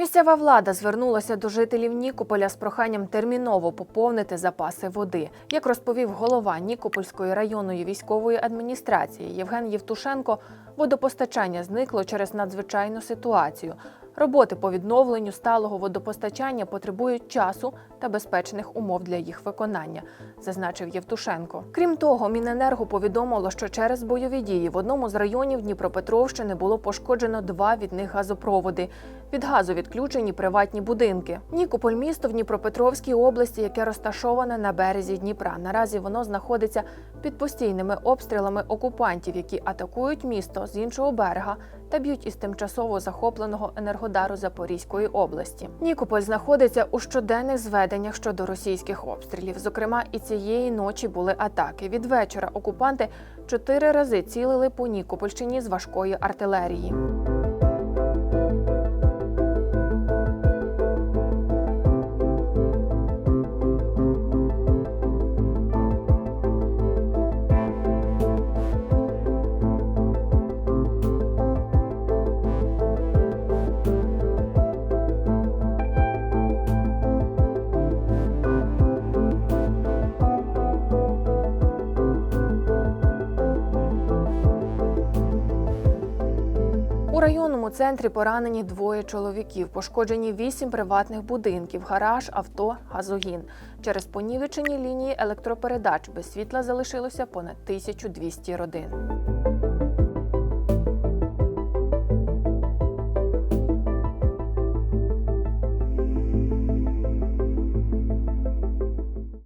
Місцева влада звернулася до жителів Нікополя з проханням терміново поповнити запаси води. Як розповів голова Нікопольської районної військової адміністрації Євген Євтушенко, водопостачання зникло через надзвичайну ситуацію. Роботи по відновленню сталого водопостачання потребують часу та безпечних умов для їх виконання, зазначив Євтушенко. Крім того, Міненерго повідомило, що через бойові дії в одному з районів Дніпропетровщини було пошкоджено два від них газопроводи. Від газу відключені приватні будинки. Нікополь місто в Дніпропетровській області, яке розташоване на березі Дніпра. Наразі воно знаходиться під постійними обстрілами окупантів, які атакують місто з іншого берега та б'ють із тимчасово захопленого енергодару Запорізької області. Нікополь знаходиться у щоденних зведеннях щодо російських обстрілів. Зокрема, і цієї ночі були атаки. Від вечора окупанти чотири рази цілили по Нікопольщині з важкої артилерії. У районному центрі поранені двоє чоловіків. Пошкоджені вісім приватних будинків, гараж, авто, газогін. Через понівечені лінії електропередач без світла залишилося понад 1200 родин.